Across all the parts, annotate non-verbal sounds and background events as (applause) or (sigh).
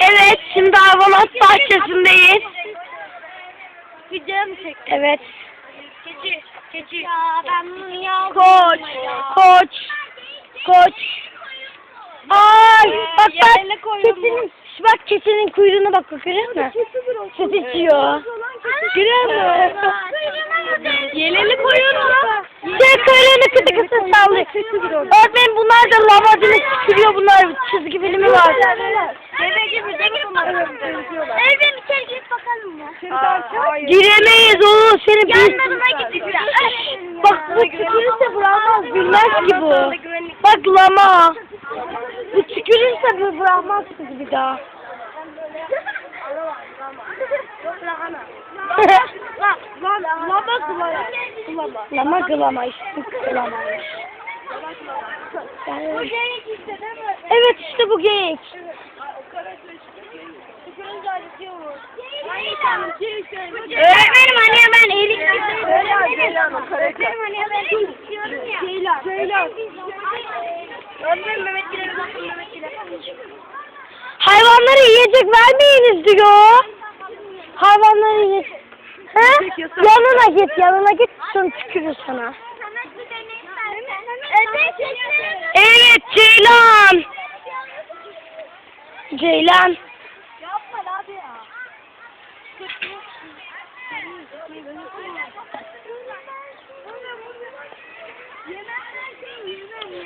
Evet, şimdi hayvanat bahçesindeyiz. Video mu çektin? Evet. Keçi. Keçi. Ya ben bunu ya. Koç, koç, koç. Ay, bak bak, koyuyorum. keçinin, bak keçinin kuyruğuna bak, bak görüyor musun? Süt içiyor. Görüyor musun? Yeleli koyuyorum. Şey kuyruğunu kıtı kıtı sallıyor. Öğretmenim bunlar da lava diye tükürüyor bunlar. Çizgi filmi var. Deve gibi deve Evde içeri girip bakalım ya. Giremeyiz oğlum seni bir... Yanlarına ya. Bak bu tükürürse bırakmaz bilmez ki bu. Bak lama. Bu tükürürse bu bırakmaz kızı bir daha. Lama. (laughs) Lama gılama işte gılamaymış. Bu geyik işte değil mi? Evet işte bu geyik. Öğretmenim hani ben erik Öğretmenim hani ben erik istiyorum ya. Ceylan. Ceylan. Öğretmenim Mehmet Gül'e bakın Mehmet Gül'e. Hayvanlara yiyecek vermeyiniz diyor. Hayvanlara yiyecek. He? Yanına git yanına git sonra tükürür sana. Evet Ceylan. Ceylan. Yapma abi ya.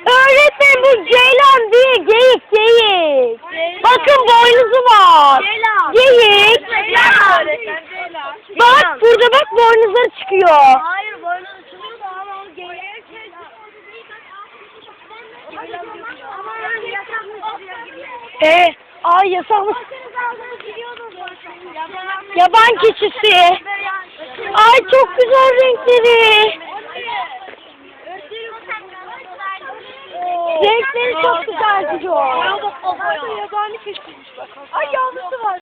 Öğretmen bu Ceylan değil geyik geyik. Ceylan. Bakın boynuzu var. Ceylan. Geyik. Ceylan. Ceylan. Bak burada bak boynuzları çıkıyor. Hayır boynu uçuruyor da ama o geyiğe Ama yani yasakmış E, ay yasakmış. Yaban keçisi. Ay çok güzel renkleri. Renkleri çok güzel diyor. Yabani keçiymiş bak. Ay yavrusu var.